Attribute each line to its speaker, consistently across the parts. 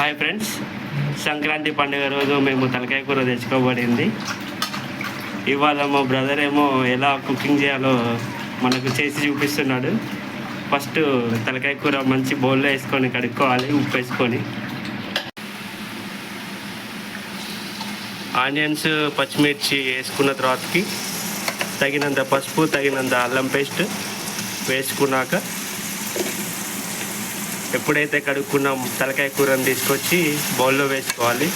Speaker 1: Hi friends. Sankranti పండుగ రోజు మేము తలకాయ కూర తెచ్చుకోబడింది. ఇవాళ మా బ్రదర్ ఏమో ఎలా కుకింగ్ చేయాలో మనకు చేసి చూపిస్తున్నాడు. ఫస్ట్ తలకాయ కూర మంచి బౌల్లో వేసుకొని కడుక్కోవాలి ఉప్పు వేసుకొని. ఆనియన్స్ పచ్చిమిర్చి వేసుకున్న తర్వాతకి తగినంత పసుపు తగినంత అల్లం పేస్ట్ వేసుకున్నాక ఎప్పుడైతే కడుక్కున్న తలకాయ కూరని తీసుకొచ్చి బౌల్లో వేసుకోవాలి.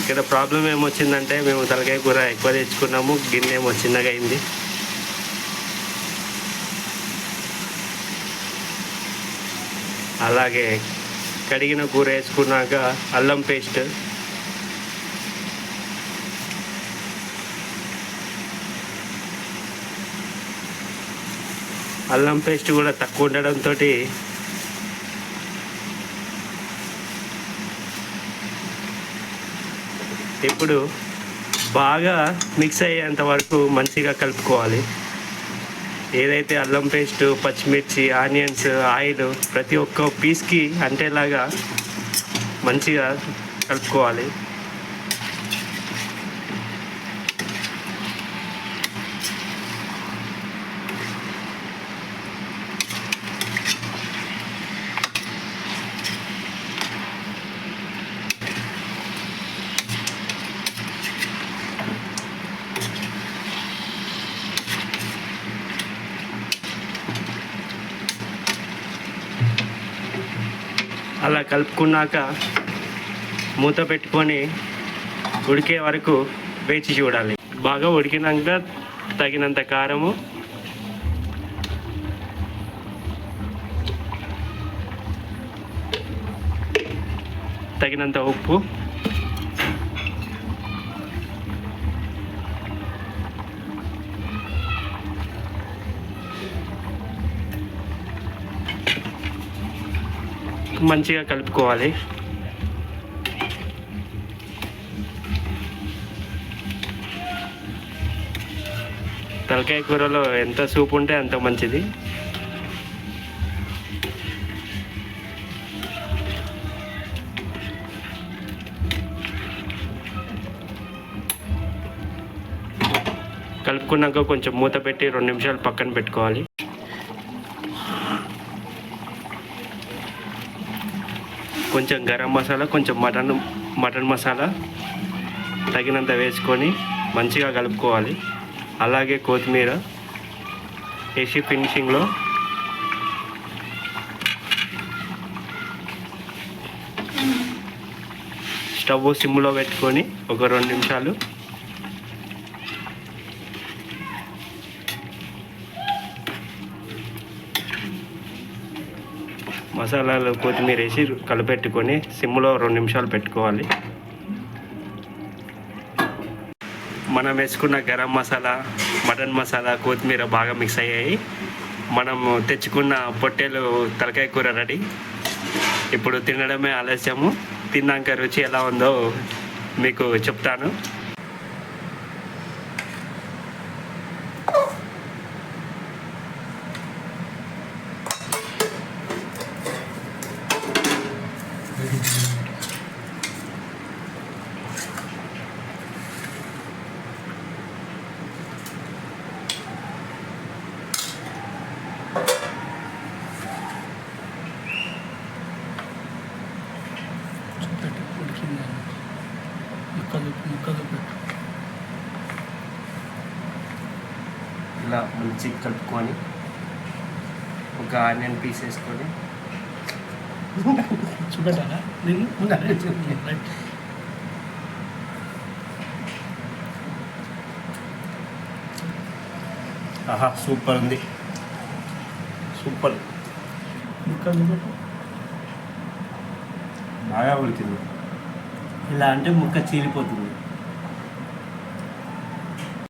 Speaker 1: ఇక్కడ ప్రాబ్లం ఏమొచ్చిందంటే మేము తలకాయ కూర ఎక్కువ తెచ్చుకున్నాము గిన్నె ఏమో చిన్నగా అయింది. అలాగే కడిగిన కూర వేసుకున్నాక అల్లం పేస్ట్ అల్లం పేస్ట్ కూడా తక్కువ ఉండడంతో ఇప్పుడు బాగా మిక్స్ అయ్యేంత వరకు మంచిగా కలుపుకోవాలి. ఏదైతే అల్లం పేస్ట్ పచ్చిమిర్చి ఆనియన్స్ ఆయిల్ ప్రతి ఒక్క పీస్కి అంటేలాగా మంచిగా కలుపుకోవాలి. అలా కలుపుకున్నాక మూత పెట్టుకొని ఉడికే వరకు వేచి చూడాలి. బాగా ఉడికినాక తగినంత కారము తగినంత ఉప్పు మంచిగా కలుపుకోవాలి. తలకాయ కూరలో ఎంత సూప్ ఉంటే అంత మంచిది. కలుపుకున్నాక కొంచెం మూత పెట్టి రెండు నిమిషాలు పక్కన పెట్టుకోవాలి. కొంచెం గరం మసాలా కొంచెం మటన్ మటన్ మసాలా తగినంత వేసుకొని మంచిగా కలుపుకోవాలి. అలాగే కొత్తిమీర వేసి ఫినిషింగ్లో స్టవ్ సిమ్లో పెట్టుకొని ఒక రెండు నిమిషాలు మసాలాలు కొత్తిమీర వేసి కలిపెట్టుకొని సిమ్లో రెండు నిమిషాలు పెట్టుకోవాలి. మనం వేసుకున్న గరం మసాలా మటన్ మసాలా కొత్తిమీర బాగా మిక్స్ అయ్యాయి. మనము తెచ్చుకున్న పొట్టేలు తలకాయ కూర రెడీ. ఇప్పుడు తినడమే ఆలస్యము. తిన్నాక రుచి ఎలా ఉందో మీకు చెప్తాను.
Speaker 2: ముక్కలు ముక్కలు పెట్టు
Speaker 1: ఇలా మంచి కలుపుకొని ఒక ఆనియన్ పీస్ వేసుకొని
Speaker 2: చూపెట్టాలా? నేను. రైట్
Speaker 1: ఆహా సూపర్ ఉంది. సూపర్. బాగా ఉడికింది.
Speaker 3: ఇలా అంటే ముక్క చీలిపోతుంది.